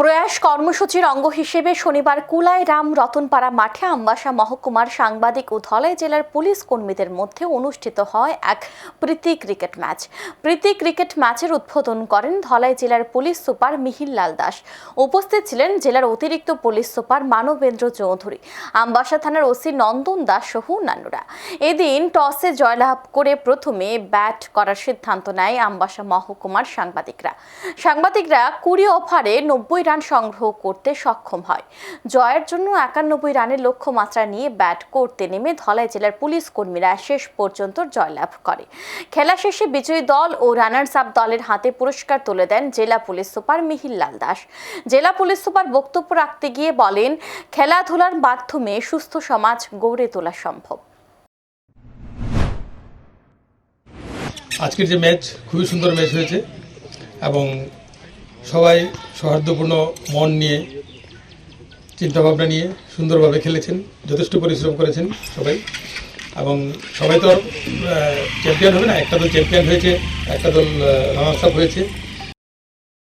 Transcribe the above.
প্রয়াস কর্মসূচির অঙ্গ হিসেবে শনিবার কুলাই রাম রতনপাড়া মাঠে আমবাসা মহকুমার সাংবাদিক ও ধলাই জেলার পুলিশ কর্মীদের মধ্যে অনুষ্ঠিত হয় এক প্রীতি ক্রিকেট ম্যাচ। প্রীতি ক্রিকেট ম্যাচের উদ্বোধন করেন ধলাই জেলার পুলিশ সুপার মিহির লাল দাস। উপস্থিত ছিলেন জেলার অতিরিক্ত পুলিশ সুপার মানবেন্দ্র চৌধুরী, আমবাসা থানার ওসি নন্দন দাস সহ অন্যান্যরা। এদিন টসে জয়লাভ করে প্রথমে ব্যাট করার সিদ্ধান্ত নেয় আমবাসা মহকুমার সাংবাদিকরা। সাংবাদিকরা কুড়ি ওভারে নব্বই রান সংগ্রহ করতে সক্ষম হয়। জয়ের জন্য একানব্বই রানের লক্ষ্যমাত্রা নিয়ে ব্যাট করতে নেমে ধলাই জেলার পুলিশ কর্মীরা শেষ পর্যন্ত জয়লাভ করে। খেলা শেষে বিজয়ী দল ও রানার্স আপ দলের হাতে পুরস্কার তুলে দেন জেলা পুলিশ সুপার মিহির লাল দাস। জেলা পুলিশ সুপার বক্তব্য রাখতে গিয়ে বলেন, খেলাধুলার মাধ্যমে সুস্থ সমাজ গড়ে তোলা সম্ভব। আজকের যে ম্যাচ খুবই সুন্দর ম্যাচ হয়েছে এবং সবাই সৌহার্দ্যপূর্ণ মন নিয়ে, চিন্তাভাবনা নিয়ে সুন্দরভাবে খেলেছেন, যথেষ্ট পরিশ্রম করেছেন সবাই। এবং সবাই তো চ্যাম্পিয়ন হবে না, একটা দল চ্যাম্পিয়ন হয়েছে, একটা দল রানার্স আপ হয়েছে।